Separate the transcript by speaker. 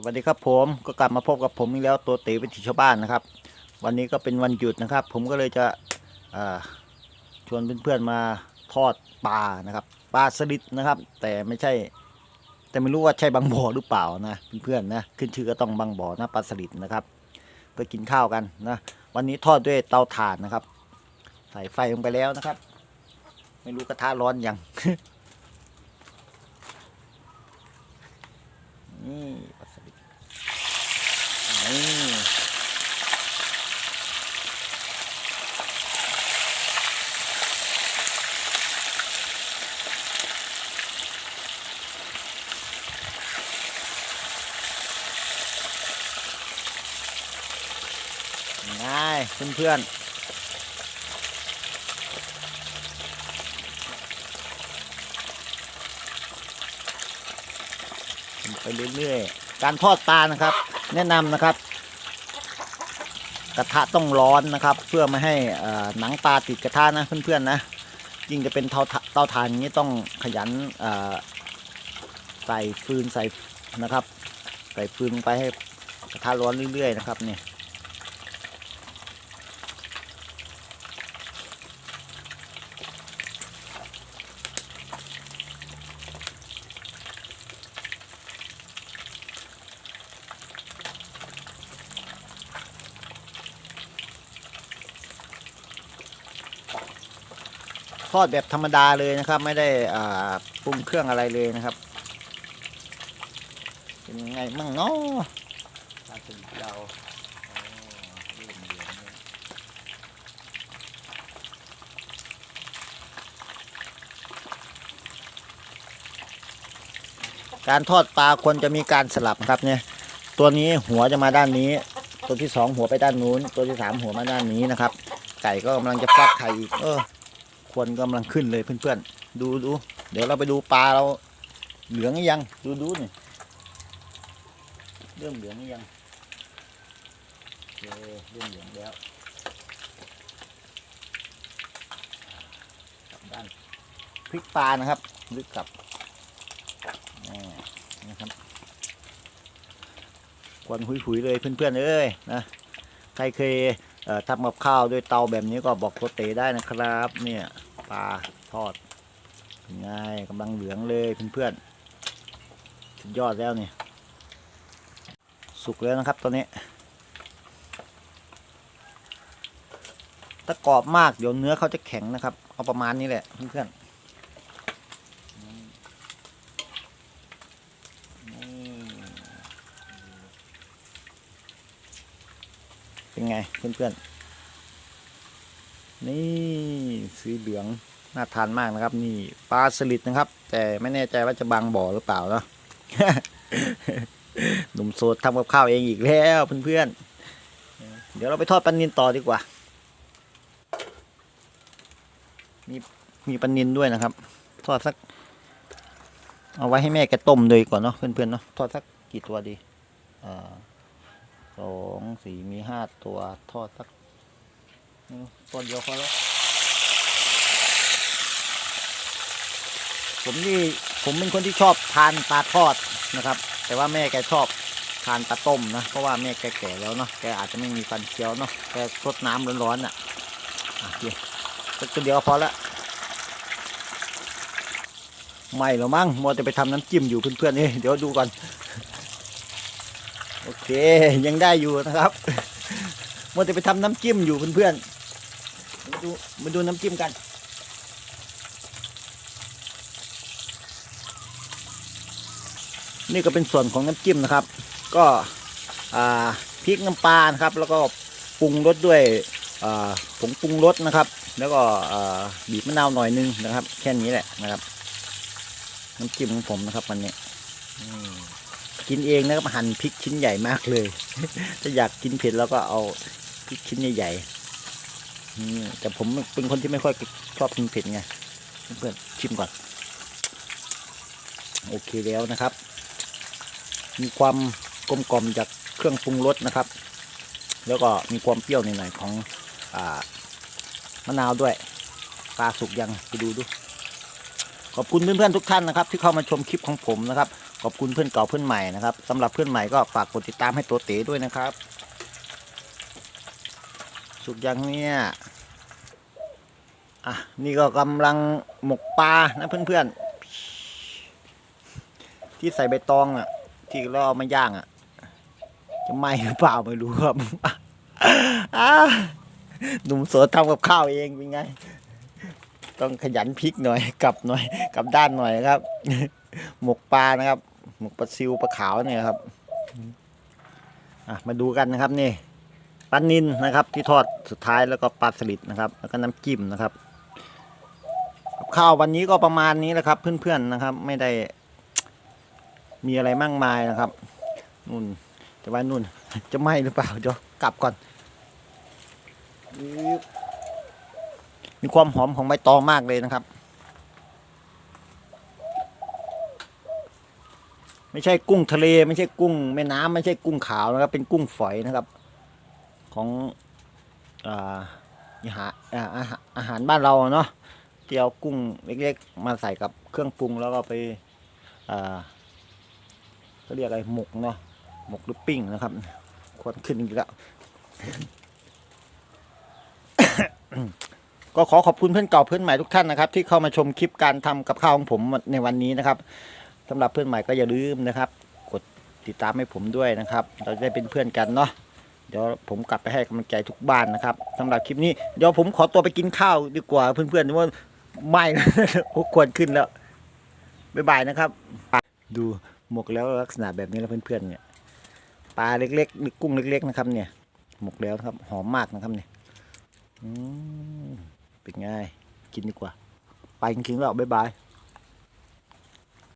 Speaker 1: สวัสดีครับผมก็กลับมาพบกับผมอีกแล้วตัวเต๋วิถีชาวบ้านนะครับ วันนี้ก็เป็นวันหยุดนะครับ ผมก็เลยจะชวนเพื่อนๆมาทอดปลานะครับปลาสลิดนะครับ แต่ไม่ใช่ แต่ไม่รู้ว่าใช่บางบ่อหรือเปล่านะเพื่อนๆนะขึ้นชื่อก็ต้องบางบ่อนะปลาสลิดนะครับ ก็กินข้าวกันนะ วันนี้ทอดด้วยเตาถ่านนะครับ ใส่ไฟลงไปแล้วนะครับ ไม่รู้กระทะร้อนยัง นี่ปลาสลิดนี่ง่าย เพื่อนๆไปเรื่อยๆ การทอดปลานะครับ แนะนำนะครับ กระทะต้องร้อนนะครับ เพื่อไม่ให้หนังปลาติดกระทะนะเพื่อนๆนะยิ่งจะเป็นเตาเตาถ่านนี้ต้องขยันใส่ฟืนใส่นะครับ ใส่ฟืนลงไปให้กระทะร้อนเรื่อยๆนะครับเนี่ย ทอดแบบธรรมดาเลยนะครับ ไม่ได้ปรุงเครื่องอะไรเลยนะครับเป็นยังไงมั่งเนาะปลาสลิดเราวการทอดปลาควรจะมีการสลับครับเนี่ย ตัวนี้หัวจะมาด้านนี้ ตัวที่สองหัวไปด้านนู้น ตัวที่สามหัวมาด้านนี้นะครับ ไก่ก็กำลังจะฟักไข่อีกเออ ควรกำลังขึ้นเลยเพื่อนๆ ดูดูเดี๋ยวเราไปดูปลาเราเหลืองยัง ดูดูนี่เริ่มเหลืองยังเริ่มเหลืองแล้วกลับด้านพริกปลานะครับลึกกลับนี่นะครับควันหุยๆเลยเพื่อนๆเอ้ยนะใครเคย ทำกับข้าวด้วยเตาแบบนี้ก็บอกโคเตได้นะครับ เนี่ยปลาทอดเป็นไงกำลังเหลืองเลยเพื่อนๆสุดยอดแล้วเนี่ยสุกแล้วนะครับตอนนี้ถ้ากรอบมากเดี๋ยวเนื้อเขาจะแข็งนะครับ เอาประมาณนี้แหละเพื่อนๆ เป็นไงเพื่อนๆ นี่สีเหลืองน่าทานมากนะครับ นี่ปลาสลิดนะครับ แต่ไม่แน่ใจว่าจะบางบ่อหรือเปล่าเนาะหนุ่มโสดทำกับข้าวเองอีกแล้วเพื่อนๆ เดี๋ยวเราไปทอดปลานินต่อดีกว่า มีมีปลานินด้วยนะครับ ทอดสัก เอาไว้ให้แม่แกต้มเลยก่อนเนาะเพื่อนๆเนาะทอดสักกี่ตัวดีอ่า สองสี่มีห้าตัวทอดสักตัวเดียวพอแล้วผมนี่ผมเป็นคนที่ชอบทานปลาทอดนะครับ แต่ว่าแม่แกชอบทานปลาต้มนะเพราะว่าแม่แกแก่แล้วเนาะแกอาจจะไม่มีฟันเคี้ยวเนาะแกซดน้ำร้อนๆอะอะโอเคสักตัวเดียวพอละไม่หรอมั้งมัวแต่ไปทำน้ำจิ้มอยู่เพื่อนๆนี่เดี๋ยวดูก่อน เคยังได้อยู่นะครับมัวแต่ไปทำน้ำจิ้มอยู่เพื่อนๆมาดูมาดูน้ำจิ้มกันนี่ก็เป็นส่วนของน้ำจิ้มนะครับ ก็พริกน้ำปลานะครับ แล้วก็ปรุงรสด้วยผงปรุงรสนะครับ แล้วก็บีบมะนาวหน่อยนึงนะครับ แค่นี้แหละนะครับ น้ำจิ้มของผมนะครับวันนี้ กินเองนะครับหั่นพริกชิ้นใหญ่มากเลย ถ้าอยากกินเผ็ดแล้วก็เอาพริกชิ้นใหญ่ๆแต่ผมเป็นคนที่ไม่ค่อยชอบกินเผ็ดไงเพื่อนชิมก่อน โอเคแล้วนะครับ มีความกลมกล่อมจากเครื่องปรุงรสนะครับ แล้วก็มีความเปรี้ยวหน่อยๆของอมะนาวด้วยปลาสุกยังไปดูดูขอบคุณเพื่อนๆทุกท่านนะครับ ที่เข้ามาชมคลิปของผมนะครับ ขอบคุณเพื่อนเก่าเพื่อนใหม่นะครับสำหรับเพื่อนใหม่ก็ฝากกดติดตามให้ตัวเต๋ด้วยนะครับ สุกยังเนี่ยอะนี่ก็กำลังหมกปลานะเพื่อนๆ ที่ใส่ใบตองอะ ที่เราเอามาย่างอะ จะไหมหรือเปล่าไม่รู้ครับหนุ่มโสดทำกับข้าวเองเป็นไง ต้องขยันพลิกหน่อยกลับหน่อยกลับด้านหน่อยครับ หมกปลานะครับ หมกปลาซิวปลาขาวเนี่ยครับอะมาดูกันนะครับนี่ปลานินนะครับ ที่ทอดสุดท้ายแล้วก็ปลาสลิดนะครับ แล้วก็น้ำจิ้มนะครับข้าววันนี้ก็ประมาณนี้แหละครับ เพื่อนๆนะครับ ไม่ได้มีอะไรมากมายนะครับนู่นแต่ว่านู่นจะไหมหรือเปล่าเดี๋ยวกลับก่อน มีความหอมของใบตองมากเลยนะครับ ไม่ใช่กุ้งทะเล ไม่ใช่กุ้งแม่น้ำไม่ใช่กุ้งขาวนะครับ เป็นกุ้งฝอยนะครับ ของอาอาหารอาอาหารอาหารบ้านเราเนาะที่เอากุ้งเล็กๆ มาใส่กับเครื่องปรุงแล้วก็ไปเขาเรียกอะไรหมกเนาะหมกหรือปิ้งนะครับควันขึ้นอีกแล้วก็ขอขอบคุณเพื่อนเก่าเพื่อนใหม่ทุกท่านนะครับ ที่เข้ามาชมคลิปการทำกับข้าวของผมในวันนี้นะครับ สำหรับเพื่อนใหม่ก็อย่าลืมนะครับ กดติดตามให้ผมด้วยนะครับ เราจะได้เป็นเพื่อนกันเนาะเดี๋ยวผมกลับไปให้กำลังใจทุกบ้านนะครับสำหรับคลิปนี้เดี๋ยวผมขอตัวไปกินข้าวดีกว่าเพื่อนๆว่าไม่พวกควรขึ้นแล้วบ๊ายบายนะครับดูหมกแล้วลักษณะแบบนี้แล้วเพื่อนๆเนี่ยปลาเล็กๆกุ้งเล็ก ๆนะครับ เนี่ย หมกแล้วครับ หอมมากนะครับเนี่ยอืมเป็นไงกินดีกว่า ไปจริงๆแล้วบ๊ายบาย